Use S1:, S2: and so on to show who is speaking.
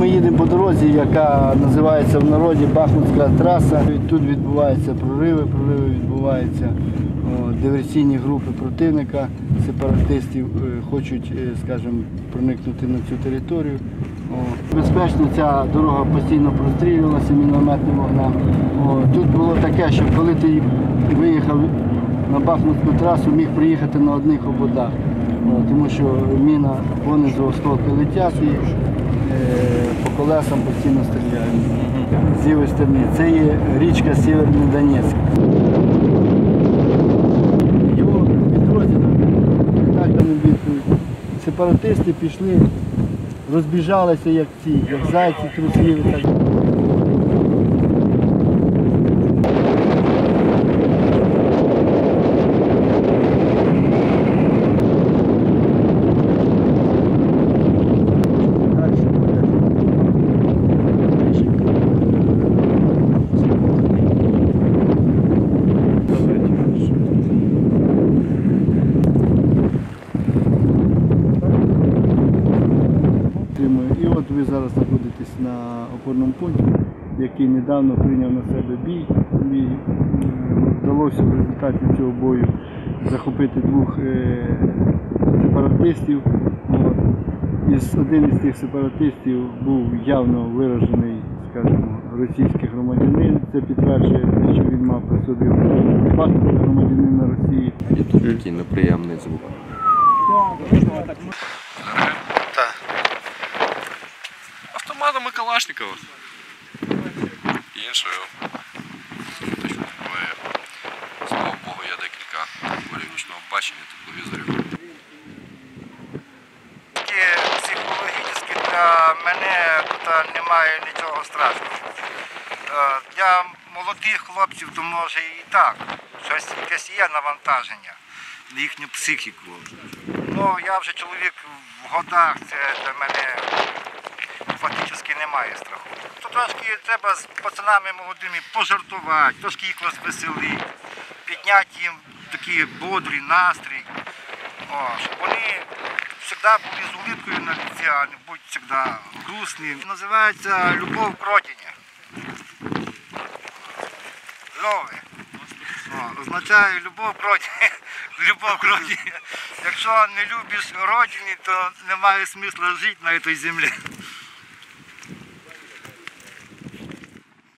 S1: Ми їдемо по дорозі, яка називається в народі Бахмутська траса. Тут відбуваються прориви, прориви відбуваються. Диверсійні групи противника, сепаратистів е, хочуть, е, скажімо, проникнути на цю територію. Безпечно ця дорога постійно прострілювалася мінометним вогнем. Тут було таке, що коли ти виїхав на Бахмутську трасу, міг приїхати на одних ободах. О, Тому що міна понизу осколки летять і е, по колесам постійно стріляють. З лівої сторони. Це є річка Сєвєрний Донецьк. Його підрозділом, так там відповідь. Сепаратисти пішли, розбіжалися як ці, як зайці трусливі. Так. Ви зараз знаходитесь на опорному пункті, який недавно прийняв на себе бій. І вдалося в результаті цього бою захопити двох е, сепаратистів. Із, один із тих сепаратистів був явно виражений, скажімо, російський громадянин. Це підтверджує те, що він мав при собі паспорт громадянина Росії.
S2: І тут такий неприємний звук. Автоматами Калашникова. Іншою. Слава Богу, є декілька полів нічного бачення тепловізорів.
S3: Тільки психологічно для мене тут немає нічого страшного. Е, Для молодих хлопців то може і так. Щось якесь є навантаження на їхню психіку. Ну, я вже чоловік в годах, це для мене фактично немає страху. То трошки треба з пацанами молодими пожартувати, трошки їх розвеселити, підняти їм такий бодрий настрій. О, щоб вони завжди були з улыбкою на лиці, а не будь завжди грустні. Називається любов к родині. Лови. О, означає любов к родині. Любов к родині. Якщо не любиш родині, то немає смисла жити на цій землі.